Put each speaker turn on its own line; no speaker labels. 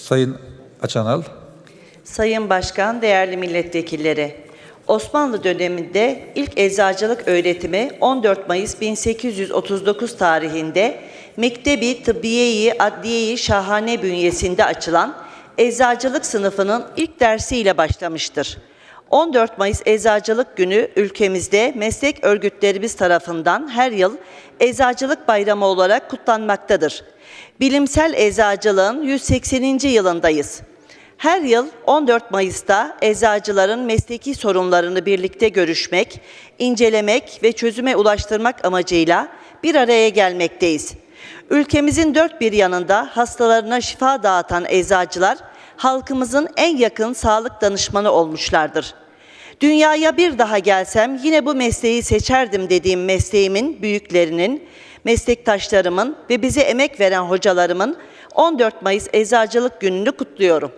Sayın Açanal.
Sayın Başkan, değerli milletvekilleri, Osmanlı döneminde ilk eczacılık öğretimi 14 Mayıs 1839 tarihinde Mektebi Tıbbiye-i Adliye-i Şahane bünyesinde açılan eczacılık sınıfının ilk dersiyle başlamıştır. 14 Mayıs Eczacılık Günü ülkemizde meslek örgütlerimiz tarafından her yıl Eczacılık Bayramı olarak kutlanmaktadır. Bilimsel eczacılığın 180. yılındayız. Her yıl 14 Mayıs'ta eczacıların mesleki sorunlarını birlikte görüşmek, incelemek ve çözüme ulaştırmak amacıyla bir araya gelmekteyiz. Ülkemizin dört bir yanında hastalarına şifa dağıtan eczacılar halkımızın en yakın sağlık danışmanı olmuşlardır. Dünyaya bir daha gelsem yine bu mesleği seçerdim dediğim mesleğimin büyüklerinin, meslektaşlarımın ve bize emek veren hocalarımın 14 Mayıs Eczacılık Günü'nü kutluyorum.